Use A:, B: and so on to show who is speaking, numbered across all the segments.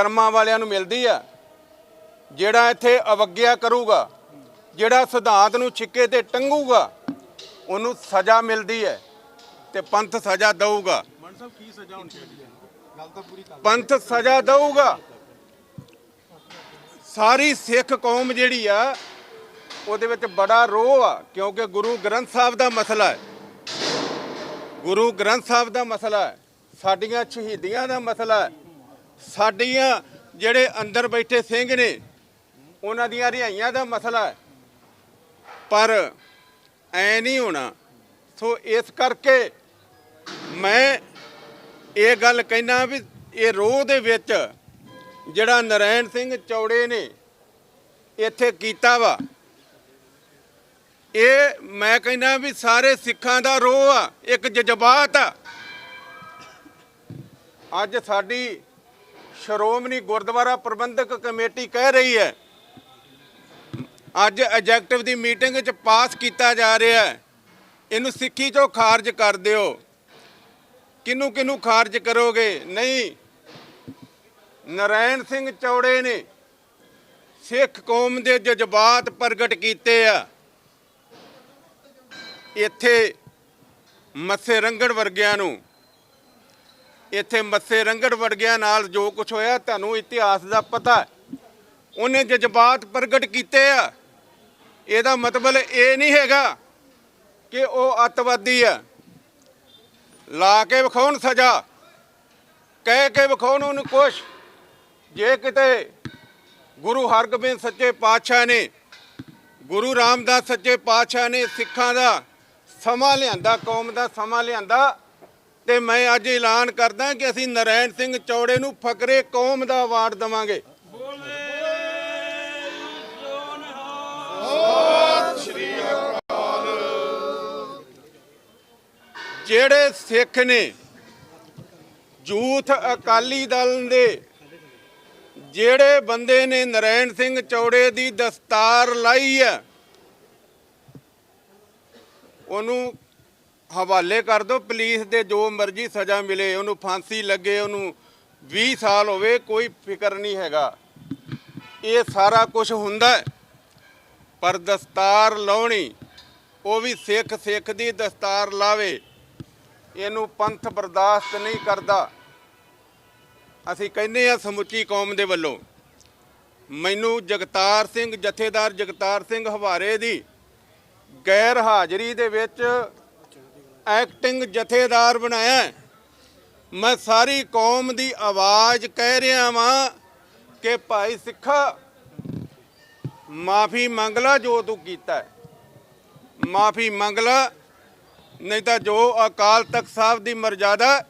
A: ਕਰਮਾਂ ਵਾਲਿਆਂ ਨੂੰ ਮਿਲਦੀ ਆ ਜਿਹੜਾ ਇੱਥੇ ਅਵਗਿਆ ਕਰੂਗਾ ਜਿਹੜਾ ਸਿਧਾਂਤ ਨੂੰ ਛਿੱਕੇ ਤੇ ਟੰਗੂਗਾ ਉਹਨੂੰ ਸਜ਼ਾ ਮਿਲਦੀ ਹੈ ਤੇ ਪੰਥ ਸਜ਼ਾ ਦਊਗਾ।
B: ਮਨ ਸਾਹਿਬ ਕੀ ਸਜ਼ਾ ਹੋਣੀ ਚਾਹੀਦੀ ਹੈ? ਗੱਲ ਤਾਂ ਪੂਰੀ ਕਰ
A: ਪੰਥ ਸਜ਼ਾ ਦਊਗਾ। ਸਾਰੀ ਸਿੱਖ ਕੌਮ ਜਿਹੜੀ ਆ ਉਹਦੇ ਵਿੱਚ ਬੜਾ ਰੋਹ ਆ ਕਿਉਂਕਿ ਗੁਰੂ ਗ੍ਰੰਥ ਸਾਹਿਬ ਦਾ ਮਸਲਾ ਹੈ। ਗੁਰੂ ਗ੍ਰੰਥ ਸਾਹਿਬ ਦਾ ਮਸਲਾ ਹੈ ਸਾਡੀਆਂ ਸ਼ਹੀਦੀਆਂ ਦਾ ਮਸਲਾ ਹੈ ਸਾਡੀਆਂ ਜਿਹੜੇ ਅੰਦਰ ਬੈਠੇ ਸਿੰਘ ਨੇ, ਉਹਨਾਂ ਦੀਆਂ ਰਿਹਾਈਆਂ ਦਾ ਮਸਲਾ ਹੈ। ਪਰ ਐ ਨਹੀਂ ਹੋਣਾ। ਸੋ ਇਸ ਕਰਕੇ ਮੈਂ ਇਹ ਗੱਲ ਕਹਿਣਾ ਵੀ ਇਹ ਰੋਹ ਦੇ ਵਿੱਚ ਜਿਹੜਾ ਨਰੈਣ ਸਿੰਘ ਚੌੜੇ ਨੇ ਇੱਥੇ ਕੀਤਾ ਵਾ, ਇਹ ਮੈਂ ਕਹਿੰਦਾ ਵੀ ਸਾਰੇ ਸਿੱਖਾਂ ਦਾ ਰੋਹ ਆ, ਇੱਕ ਜਜ਼ਬਾਤ ਆ। ਅੱਜ ਸਾਡੀ ਸ਼੍ਰੋਮਣੀ ਗੁਰਦੁਆਰਾ ਪ੍ਰਬੰਧਕ ਕਮੇਟੀ ਕਹਿ ਰਹੀ ਹੈ, ਅੱਜ ਐਗਜ਼ੈਕਟਿਵ ਦੀ ਮੀਟਿੰਗ ਵਿੱਚ ਪਾਸ ਕੀਤਾ ਜਾ ਰਿਹਾ ਹੈ। ਇਹਨੂੰ ਸਿੱਖੀ ਚੋਂ ਖਾਰਜ ਕਰ ਦਿਓ। ਕਿਹਨੂੰ ਕਿਹਨੂੰ ਖਾਰਜ ਕਰੋਗੇ? ਨਹੀਂ। ਨਰੈਣ ਸਿੰਘ ਚੌੜੇ ਨੇ ਸਿੱਖ ਕੌਮ ਦੇ ਜਜ਼ਬਾਤ ਪ੍ਰਗਟ ਕੀਤੇ ਆ। ਇੱਥੇ ਮੱਸੇ ਰੰਗੜ ਵਰਗਿਆਂ ਨੂੰ ਇੱਥੇ ਮੱਸੇ ਰੰਗੜ ਵਰਗਿਆਂ ਨਾਲ ਜੋ ਕੁਝ ਹੋਇਆ ਤੁਹਾਨੂੰ ਇਤਿਹਾਸ ਦਾ ਪਤਾ ਉਹਨੇ ਜਜ਼ਬਾਤ ਪ੍ਰਗਟ ਕੀਤੇ ਆ। ਇਹਦਾ ਮਤਲਬ ਇਹ ਨਹੀਂ ਹੈਗਾ ਕਿ ਉਹ ਅੱਤਵਾਦੀ ਆ। ਲਾ ਕੇ ਵਿਖਾਉਣ ਸਜ਼ਾ, ਕਹਿ ਕੇ ਵਿਖਾਉਣ ਉਹਨੂੰ ਕੁਛ। ਜੇ ਕਿਤੇ ਗੁਰੂ ਹਰਗੋਬਿੰਦ ਸੱਚੇ ਪਾਤਸ਼ਾਹ ਨੇ, ਗੁਰੂ ਰਾਮਦਾਸ ਸੱਚੇ ਪਾਤਸ਼ਾਹ ਨੇ ਸਿੱਖਾਂ ਦਾ ਸਮਾਂ ਲਿਆਂਦਾ, ਕੌਮ ਦਾ ਸਮਾਂ ਲਿਆਂਦਾ ਤੇ ਮੈਂ ਅੱਜ ਐਲਾਨ ਕਰਦਾ ਕਿ ਅਸੀਂ ਨਰੈਣ ਸਿੰਘ ਚੌੜੇ ਨੂੰ ਫਕਰੇ ਕੌਮ ਦਾ ਅਵਾਰਡ ਦਵਾਂਗੇ। ਜਿਹੜੇ ਸਿੱਖ ਨੇ ਜੂਥ ਅਕਾਲੀ ਦਲ ਦੇ, ਜਿਹੜੇ ਬੰਦੇ ਨੇ ਨਰੈਣ ਸਿੰਘ ਚੌੜੇ ਦੀ ਦਸਤਾਰ ਲਾਈ ਹੈ, ਉਹਨੂੰ ਹਵਾਲੇ ਕਰ ਦਿਓ, ਪੁਲਿਸ ਦੇ ਜੋ ਮਰਜ਼ੀ ਸਜ਼ਾ ਮਿਲੇ, ਉਹਨੂੰ ਫਾਂਸੀ ਲੱਗੇ, ਉਹਨੂੰ 20 ਸਾਲ ਹੋਵੇ, ਕੋਈ ਫਿਕਰ ਨਹੀਂ ਹੈਗਾ। ਇਹ ਸਾਰਾ ਕੁਝ ਹੁੰਦਾ ਪਰ ਦਸਤਾਰ ਲਾਉਣੀ, ਉਹ ਵੀ ਸਿੱਖ ਸਿੱਖ ਦੀ ਦਸਤਾਰ ਲਾਵੇ, ਇਹਨੂੰ ਪੰਥ ਬਰਦਾਸ਼ਤ ਨਹੀਂ ਕਰਦਾ। ਅਸੀਂ ਕਹਿੰਦੇ ਆ ਸਮੁੱਚੀ ਕੌਮ ਦੇ ਵੱਲੋਂ, ਮੈਨੂੰ ਜਗਤਾਰ ਸਿੰਘ, ਜਥੇਦਾਰ ਜਗਤਾਰ ਸਿੰਘ ਹਵਾਰੇ ਦੀ ਗੈਰ ਹਾਜ਼ਰੀ ਦੇ ਵਿੱਚ ਐਕਟਿੰਗ ਜਥੇਦਾਰ ਬਣਾਇਆ ਮੈਂ ਸਾਰੀ ਕੌਮ ਦੀ ਆਵਾਜ਼ ਕਹਿ ਰਿਹਾ ਵਾਂ ਕਿ ਭਾਈ ਸਿੱਖਾ, ਮਾਫੀ ਮੰਗ ਲਾ ਜੋ ਤੂੰ ਕੀਤਾ ਮਾਫੀ ਮੰਗ ਲਾ, ਨਹੀਂ ਤਾਂ ਜੋ ਅਕਾਲ ਤਖਤ ਸਾਹਿਬ ਦੀ ਮਰਜ਼ਾਦਾ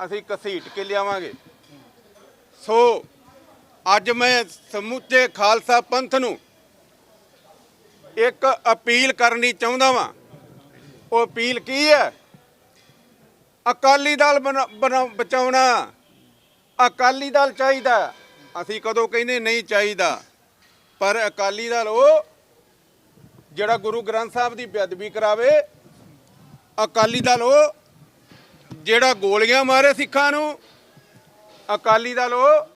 A: ਅਸੀਂ ਕਸੀਟ ਕੇ ਲਿਆਵਾਂਗੇ। ਸੋ, ਅੱਜ ਮੈਂ ਸਮੁੱਚੇ ਖਾਲਸਾ ਪੰਥ ਨੂੰ ਇੱਕ ਅਪੀਲ ਕਰਨੀ ਚਾਹੁੰਦਾ ਵਾਂ ਉਹ ਅਪੀਲ ਕੀ ਹੈ? ਅਕਾਲੀ ਦਲ ਬਣਾ- ਬਣਾ- ਬਚਾਉਣਾ। ਅਕਾਲੀ ਦਲ ਚਾਹੀਦਾ। ਅਸੀਂ ਕਦੋਂ ਕਹਿੰਦੇ ਨਹੀਂ ਚਾਹੀਦਾ। ਪਰ ਅਕਾਲੀ ਦਲ ਉਹ ਜਿਹੜਾ ਗੁਰੂ ਗ੍ਰੰਥ ਸਾਹਿਬ ਦੀ ਬੇਅਦਬੀ ਕਰਾਵੇ, ਅਕਾਲੀ ਦਲ ਉਹ ਜਿਹੜਾ ਗੋਲੀਆਂ ਮਾਰੇ ਸਿੱਖਾਂ ਨੂੰ, ਅਕਾਲੀ ਦਲ ਉਹ